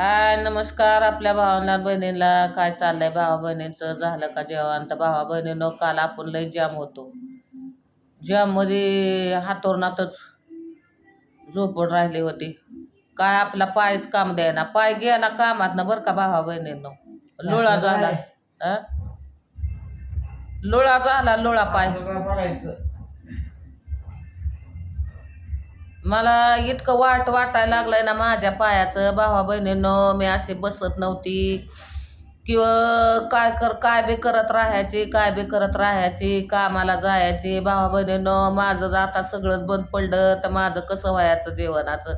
हाय नमस्कार आपल्या भावांना बहिणीला. काय चाललंय भावा बहिणीचं? झालं का जेवण? तर भावा बहिणीनं काल आपण लय जाम होतो. जाममध्ये हातोरणातच झोपून राहिली होती. काय आपला पायच काम द्यायना पाय गेला कामात ना बरं का भावा बहिणीनं? लोळा झाला. हा? लोळा झाला लोळा पाय. बघायचं मला इतकं वाट वाटायला लागलंय ना माझ्या पायाचं. भावा बहिणीनं मी अशी बसत नव्हती. किंवा काय कर काय बी करत राहायची काय बी करत राहायची कामाला जायची. भावा बहिणीनं माझं आता सगळंच बंद पडलं तर माझं कसं व्हायचं जेवणाचं?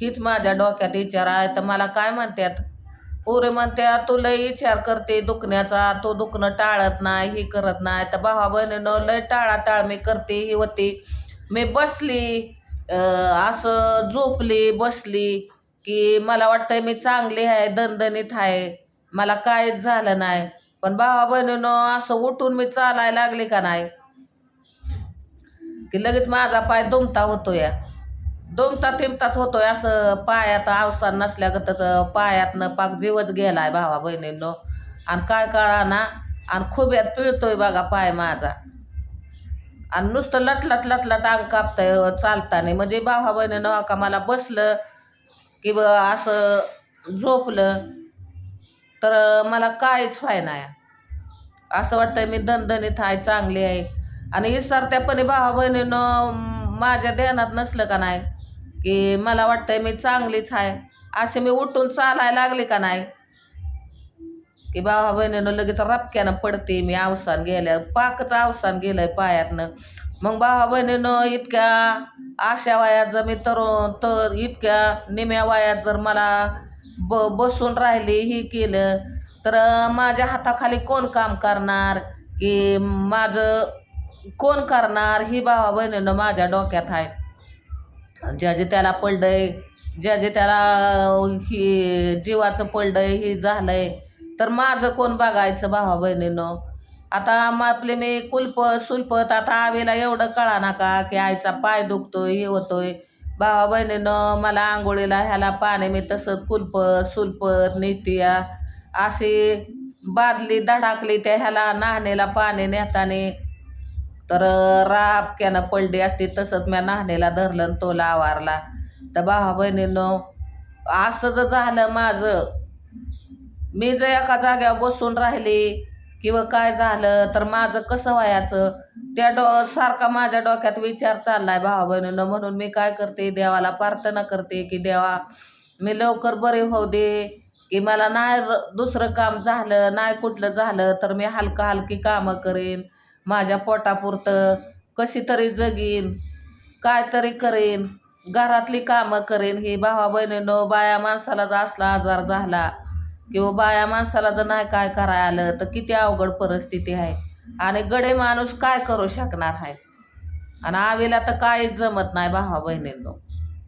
हीच माझ्या डोक्यात विचार आहे. तर मला काय म्हणतात पोरे म्हणत्या तू लय विचार करते दुखण्याचा. तो दुखणं टाळत नाही ही करत नाही. तर भावा बहिणीनं लय टाळाटाळ मी करते ही होती. मी बसली असं झोपली बसली की मला वाटतंय मी चांगली आहे दणदणीत आहे. मला काहीच झालं नाही. पण भावा बहिणीनं असं उठून मी चालायला लागले का नाही? की लगेच माझा पाय दुमता होतोय. दुमता तिमतात होतोय. असं पायात अवसान नसल्यागतच पायातनं पाक जीवच गेलाय भावा बहिणींनो. आणि काय कळा ना आणि खुब्यात पिळतोय बघा पाय माझा. आणि नुसतं लटलट लटलट अंग कापतंय चालताना. म्हणजे भावा बहिणीनं का मला बसलं की ब असं झोपलं तर मला काहीच व्हाय नाही. असं वाटतं मी दणदणीत आहे चांगली आहे. आणि विसरत्यापणे भावा बहिणीनं माझ्या ध्यानात नसलं का नाही? की मला वाटतंय मी चांगलीच आहे. असे मी उठून चालायला लागले का नाही? की भावा बहिणीनं लगेच रपक्यानं पडते मी अवसान गेल्या पाकचं अवसान गेलंय पायातनं. मग भावा बहिणीनं इतक्या आशा वयात जर मी तरुण तर इतक्या निम्या वयात जर मला ब बसून राहिली ही केलं तर माझ्या हाताखाली कोण काम करणार? की माझं कोण करणार? ही भावा बहिणीनं माझ्या डोक्यात आहे. ज्याचे त्याला पडलंय ज्याजे त्याला ही जीवाचं पडलंय ही झालंय तर माझं कोण बघायचं भावा बहिणीनं? आता मग आपले मी कुलप सुलपत आता आवेला एवढं कळा ना का की आईचा पाय दुखतोय हे होतोय. भावा बहिणीनं मला आंघोळीला ह्याला पाणी मी तसं कुलपत सुलपत नेतिया अशी बादली धडाकली त्या ह्याला नाहणीला पाणी नेताने. तर राबक्यानं पडली असती तसंच म्या नाहणीला धरलं तोला तो लावारला तर भावा बहिणीनं असं जर झालं माझं मी जर एका जाग्यावर बसून राहिली किंवा काय झालं तर माझं कसं व्हायचं? त्या डो सारखा माझ्या डोक्यात विचार चाललाय भावा बहिणीनं म्हणून मी काय करते? देवाला प्रार्थना करते की देवा मी लवकर बरे होऊ दे की मला नाही दुसरं काम झालं नाही कुठलं झालं तर मी हलका हलकी कामं करेन माझ्या पोटापुरतं कशी तरी जगीन काय तरी करेन घरातली कामं करेन. ही भावा बहिणीनं बाया माणसाला जर असला आजार झाला किंवा बाया माणसाला जर नाही काय करायला आलं तर किती अवघड परिस्थिती आहे. आणि गडे माणूस काय करू शकणार आहे? आणि आवीला तर काहीच जमत नाही भावा बहिणींनो.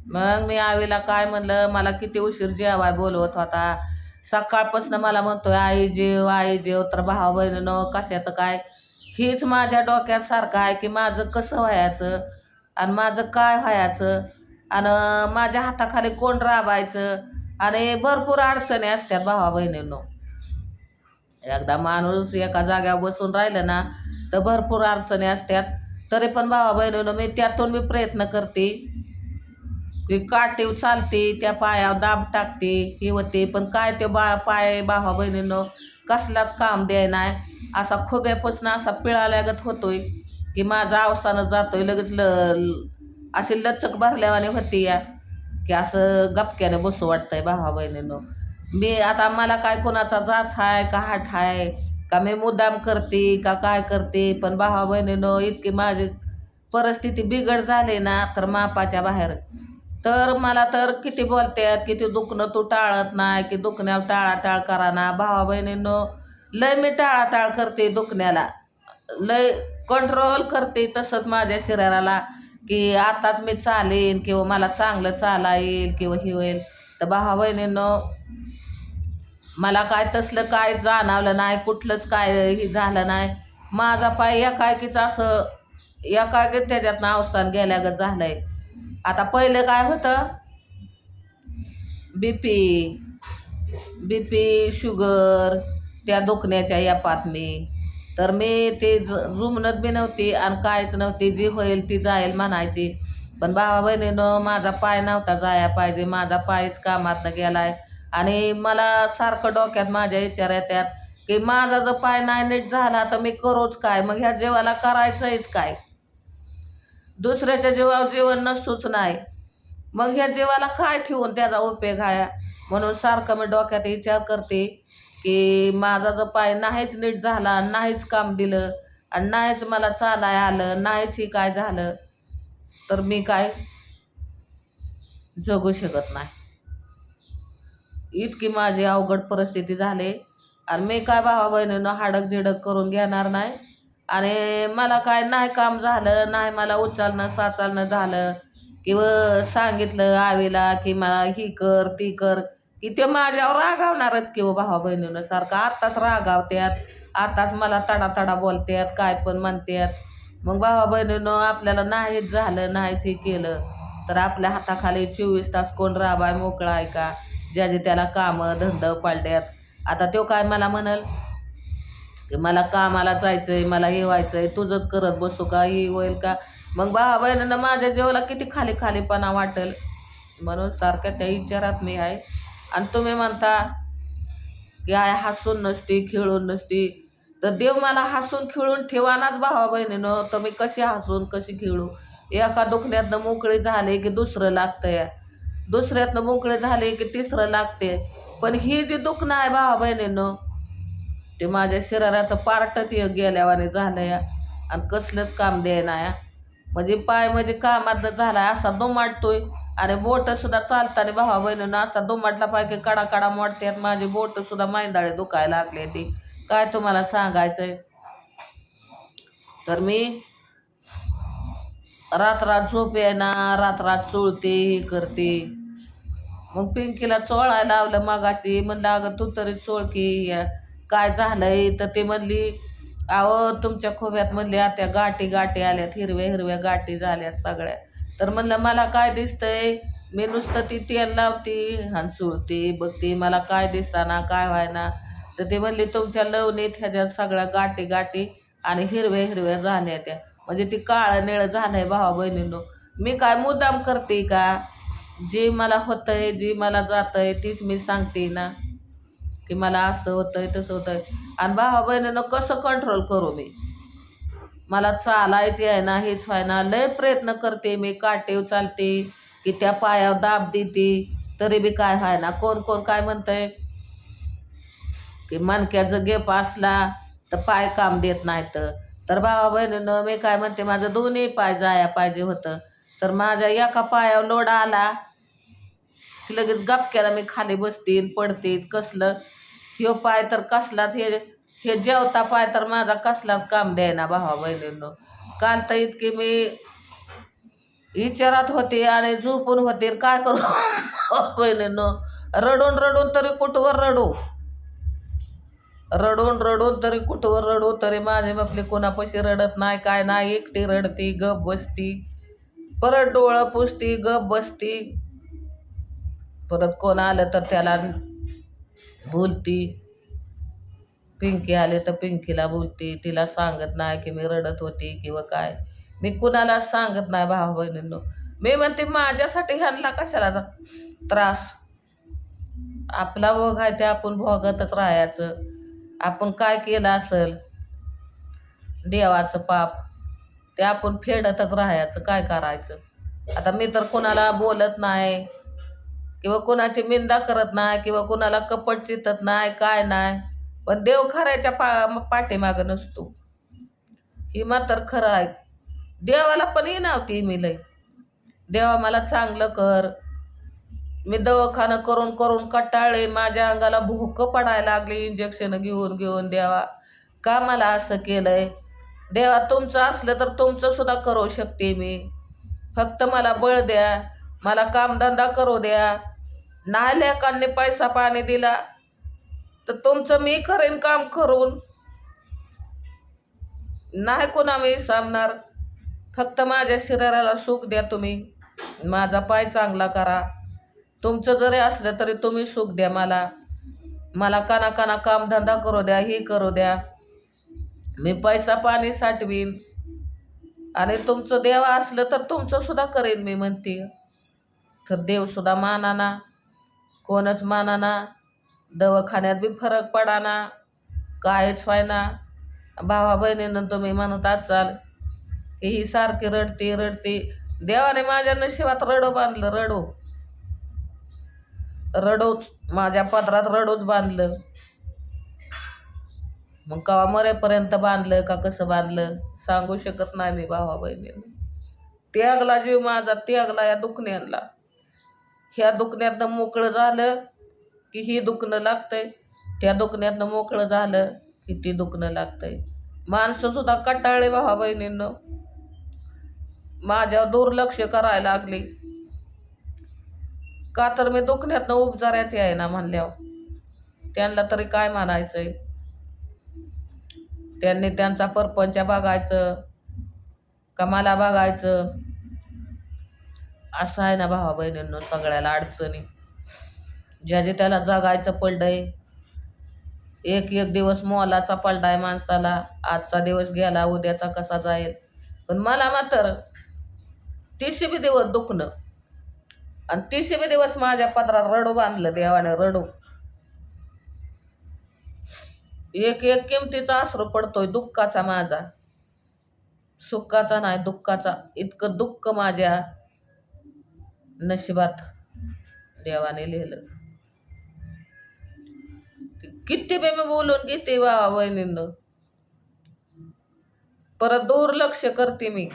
मग मी आवीला काय म्हणलं मला किती उशीर जेवाय बोलवत होता. सकाळपासून मला म्हणतोय आई जेव आई जेव. तर भावा बहिणीनो कशाचं काय? हीच माझ्या डोक्यात सारखं आहे की माझं कसं व्हायचं? आणि माझं काय व्हायचं? आणि माझ्या हाताखाली कोण राबायचं? आणि भरपूर अडचणी असतात भावा बहिणींनो. एकदा माणूस एका जाग्यावर बसून राहिलं ना तर भरपूर अडचणी असतात. तरी पण भावा बहिणीनं मी त्यातून मी प्रयत्न करते. की काटीव चालते त्या पायावर दाब टाकते हे होते. पण काय ते बा पाय भावा बहिणीनं कसलाच काम द्याय नाही. असा खोब्यापासून असा पिळाल्यागत होतोय की माझा अवसानं जातोय लगेच ल ल- अशी लचक भरल्यावाने होती या. की असं गपक्याने बसू वाटतंय भावा बहिणीनं मी आता मला काय कोणाचा जात आहे का हाट आहे का मी मुद्दाम करते का काय करते पण भावा बहिणीनं इतकी माझी परिस्थिती बिघड झाली ना तर मापाच्या बाहेर. तर मला तर किती बोलतात किती दुखणं तू टाळत नाही की दुखण्याला टाळाटाळ करा ना. भावा बहिणीनं लय मी टाळाटाळ करते दुखण्याला. लय कंट्रोल करते तसंच माझ्या शरीराला. की आताच मी चालेन किंवा मला चांगलं चाला येईल किंवा हे होईल. तर भावा बहिणीनं मला काय तसलं काय जाणवलं नाही कुठलंच काय हे झालं नाही. माझा पाय एकाएकीच असं एकाएकीच त्याच्यातनं अवसान गेल्यागत आहे आता पहिलं काय होतं? B P B P sugar त्या दुखण्याच्या यापात मी तर मी ते ज जुमनत बी नव्हती आणि कायच नव्हती. जी होईल ती जाईल म्हणायची. पण भावा बहिणीनं माझा पाय नव्हता जाया पाहिजे. माझा पायच कामातनं गेलाय. आणि मला सारखं डोक्यात माझ्या विचार येतात की माझा जर पाय नाही नीट झाला तर मी करूच काय? मग ह्या जीवाला करायचंच काय? दुसऱ्याच्या जीवावर जीवन नसतोच नाही. मग ह्या जीवाला काय ठेवून त्याचा उपयोग आहे? म्हणून सारखं मी डोक्यात विचार करते. की माझा जो पाय नाहीच नीट झाला नाहीच काम दिलं आणि नाहीच मला चालाय आलं नाहीच ही काय झालं तर मी काय जगू शकत नाही. इतकी माझी अवघड परिस्थिती झाली आणि मी काय भावा बहिणीनं हाडक झिडक करून घेणार नाही. आणि मला काय नाही काम झालं नाही मला उचलणं साचलणं झालं. किंवा सांगितलं आवीला की मला ही कर ती कर. की ते माझ्यावर रागावणारच की भावा बहिणीनं सारखं आत्ताच रागावत्यात आताच मला तडा तडा बोलतात काय पण म्हणतात मग भावा बहिणीनं आपल्याला नाहीच झालं नाहीच हे केलं. तर आपल्या हाताखाली चोवीस तास कोण राबाय मोकळा आहे का? ज्याचे त्याला कामं धंद पाळल्यात आता तो काय मला म्हणल? की मला कामाला जायचं आहे मला हे आहे तुझंच करत बसू का? हे होईल का? मग भावा बहिणीनं माझ्या जेवला किती खाली खालीपणा वाटेल. म्हणून सारख्या त्या विचारात मी आहे. आणि तुम्ही म्हणता की आय हसून नसती खेळून नसती. तर देव मला हसून खेळून ठेवानाच भावा बहिणीनं तर मी कशी हसून कशी खेळू? एका दुखण्यातनं मोकळी झाले की दुसरं लागतंय. दुसऱ्यातनं मोकळे झाले की तिसरं लागते पण ही जी दुखणं आहे भावा बहिणीनं ते माझ्या शरीराचं पार्टच गेल्यावाने झालं या आणि कसलंच काम द्यायना या म्हणजे पायमध्ये म्हणजे कामात झालाय असा दोमाटतोय आणि बोट सुद्धा चालताना भावा बहिणीनं असा दुमाटला पाय कडा कडा मोडतात माझी बोट सुद्धा दुखायला लागले ते. काय तुम्हाला सांगायचंय? तर मी रात रात झोप ना रात रात चोळते हे करते. मग पिंकीला चोळायला लावलं मगाशी. म्हणलं अगं तू तरी चोळकी काय झालंय? तर ते म्हणली अहो तुमच्या खोब्यात म्हणली आता गाठी गाठी आल्यात हिरव्या हिरव्या गाठी झाल्यात सगळ्या. तर म्हणलं मला काय दिसतंय? मी नुसतं ती तेल लावते आणि सुळती बघती मला काय दिसताना काय व्हायना. तर ते म्हणली तुमच्या लवणीत ह्याच्यात सगळ्या गाठी गाठी आणि हिरव्या हिरव्या झाल्या त्या. म्हणजे ती काळं निळं झालंय भावा बहिणींनो. मी काय मुद्दाम करते का? जे मला होतंय जे मला जातंय तीच मी सांगते ना. की मला असं होतंय तसं होतंय. आणि भावा बहिणीनं कसं कंट्रोल करू मी? मला चालायचे आहे ना हेच व्हाय ना लय प्रयत्न करते मी काटेव चालते की त्या पायावर दाब देते तरी बी काय व्हाय ना कोण कोण काय म्हणतंय? की मणक्याचं गेप असला तर पाय काम देत नाही तर भावा बहिणीनं मी काय म्हणते माझं दोन्ही पाय जाया पाहिजे होतं. तर माझ्या एका पायावर लोड आला की लगेच गपक्याला मी खाली बसते पडते कसलं? ह्यो पाय तर कसलाच हे हे जेवता पाय तर माझा कसलाच काम द्यायना भावा बहिणींनो. काल तर इतकी मी विचारात होते आणि झोपून होते काय करू? बहिणींनो रडून रडून तरी कुठवर रडू? रडून रडून तरी कुठवर रडू? तरी माझे बापले कोणापाशी रडत नाही काय नाही? एकटी रडती गप बसती. परत डोळं पुसती गप बसती. परत कोण आलं तर त्याला बोलती. पिंकी आले तर पिंकीला बोलती. तिला सांगत नाही की मी रडत होती किंवा काय. मी कुणाला सांगत नाही भावा बहिणींनो. मी म्हणते माझ्यासाठी ह्यांना कशाला त्रास? आपला भोग आहे ते आपण भोगतच राहायचं. आपण काय केलं असेल? देवाचं पाप. ते आपण फेडतच राहायचं. काय करायचं? आता मी तर कोणाला बोलत नाही. किंवा कोणाची निंदा करत नाही किंवा कोणाला कपट चितत नाही काय नाही. पण देव खऱ्याच्या पा पाठीमागं नसतो. ही मात्र खरं आहे. देवाला पण ही नव्हती मी लय देवा मला चांगलं कर. मी दवाखानं करून करून कटाळले. माझ्या अंगाला भूक पडायला लागली. इंजेक्शन घेऊन घेऊन देवा का मला असं केलंय? देवा तुमचं असलं तर तुमचं सुद्धा करू शकते मी. फक्त मला बळ द्या. मला कामधंदा करू द्या. नाही लेकांनी पैसा पाणी दिला तर तुमचं मी करेन काम करून. नाही कोणा मी सांगणार फक्त माझ्या शरीराला सुख द्या तुम्ही. माझा पाय चांगला करा. तुमचं जरी असलं तरी तुम्ही सुख द्या मला. मला काना काना कामधंदा करू द्या ही करू द्या. मी पैसा पाणी साठवीन. आणि तुमचं देव असलं तर तुमचंसुद्धा करेन मी म्हणते. तर देवसुद्धा मानाना. कोणच मानाना. दवाखान्यात बी फरक पडाना. कायच व्हायना. भावा बहिणीनं तुम्ही म्हणत असाल की ही सारखी रडते रडते. देवाने माझ्या नशिबात रडो बांधलं रडो. रडोच. माझ्या पदरात रडोच बांधलं. मग कवा मरेपर्यंत बांधलं का कसं बांधलं सांगू शकत नाही मी भावा बहिणीनं त्यागला जीव माझा त्यागला या दुखण्याला. ह्या दुखण्यातनं मोकळं झालं की ही दुखणं लागतंय. त्या दुखण्यातनं मोकळं झालं की ती दुखणं लागतंय. माणसंसुद्धा कंटाळले भावा बहिणींनो. माझ्यावर दुर्लक्ष करायला लागली. का तर मी दुखण्यातनं उपचारायचे आहे ना म्हणल्यावर. त्यांना तरी काय म्हणायचंय? त्यांनी त्यांचा परपंच बघायचं. का मला बघायचं? असं आहे ना भावा बहिणींनो सगळ्याला अडचणी. ज्याने त्याला जगायचं पडलंय एक एक दिवस मोलाचा पडलाय माणसाला. आजचा दिवस गेला उद्याचा कसा जाईल? पण मला मात्र तीसशे बी दिवस दुखणं. आणि तीसशे बी दिवस माझ्या पत्रात रडू बांधलं देवाने रडू. एक एक किमतीचा आसरू पडतोय दुःखाचा माझा. सुखाचा नाही दुःखाचा. इतकं दुःख माझ्या नशिबात देवाने लिहिलं. किती बी मी बोलून घेते बाबा बहिणींनं परत दुर्लक्ष करते मी.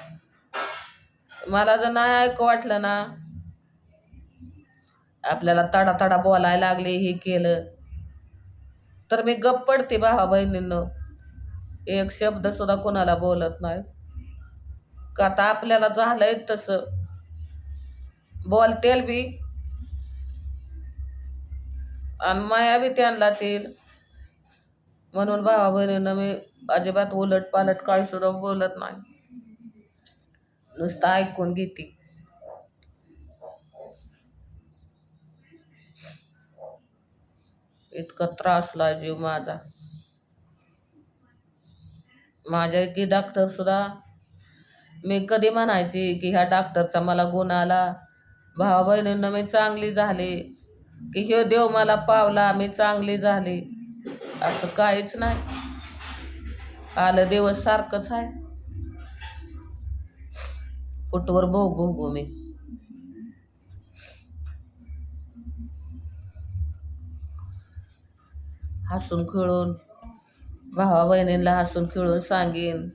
मला जर नाही ऐकू वाटलं ना आपल्याला तडा तडा बोलायला लागले हे केलं. तर मी गप्प पडते भावा बहिणींनो एक शब्द सुद्धा कोणाला बोलत नाही. का आता आपल्याला झालंय तसं? बोलतेल बी. आणि माया बी त्यांना तेल म्हणून भावा बहिणीनं मी अजिबात उलट पालट काही सुद्धा बोलत नाही. नुसतं ऐकून घेते. इतका त्रासला जीव माझा. माझ्या की डॉक्टर सुद्धा मी कधी म्हणायची की ह्या डॉक्टरचा मला गुण आला? भावा बहिणींना मी चांगली झाली. की ह्यो देव मला पावला मी चांगली झाली. असं काहीच नाही. आलं दिवस सारखंच आहे. फुटवर भोग भोगू मी. हसून खेळून भावा बहिणींना हसून खेळून सांगेन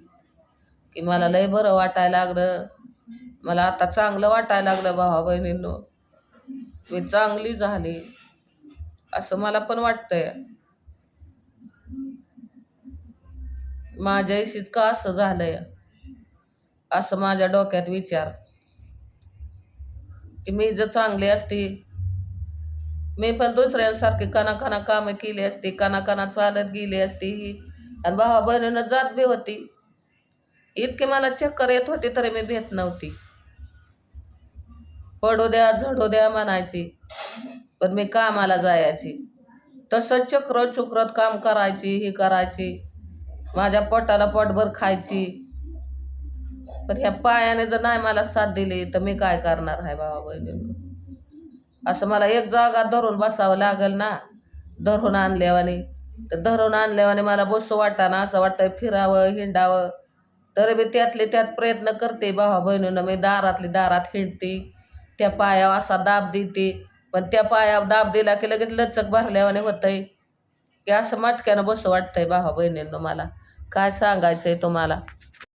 की मला लय बरं वाटायला लागलं. मला आता चांगलं वाटायला लागलं भावा बहिणींनो. मी चांगली झाली. असं मला पण वाटतंय. माझ्या इशीच का असं झालंय? असं माझ्या डोक्यात विचार. की मी जर चांगली असती मी पण दुसऱ्यांसारखी काना कामं केली असती काना चालत गेली असती. ही आणि भावा बहिणीनं जात बी होती. इतके मला चक्कर येत होती तरी मी भेट नव्हती. पडू द्या झडू द्या म्हणायची. पण मी कामाला जायची. तसंच चक्र चुक्रत काम करायची ही करायची. माझ्या पोटाला पोटभर खायची. पण ह्या पायाने जर नाही मला साथ दिली तर मी काय करणार आहे बाबा बहिणींनो? असं मला एक जागा धरून बसावं लागेल ना? धरून आणल्यावाने. तर धरून आणल्यावाने मला बसू वाटताना असं वाटतं फिरावं हिंडावं. तरी मी त्यातले त्यात प्रयत्न करते भावा बहिणीनं मी दारातली दारात हिंडते. त्या पायावर असा दाब देते. पण त्या पायावर दाब दिला की लगेच लचक भरल्यावाने होतंय. की असं मटक्यानं बसू वाटतंय भावा बहिणींना मला. काय सांगायचंय तुम्हाला?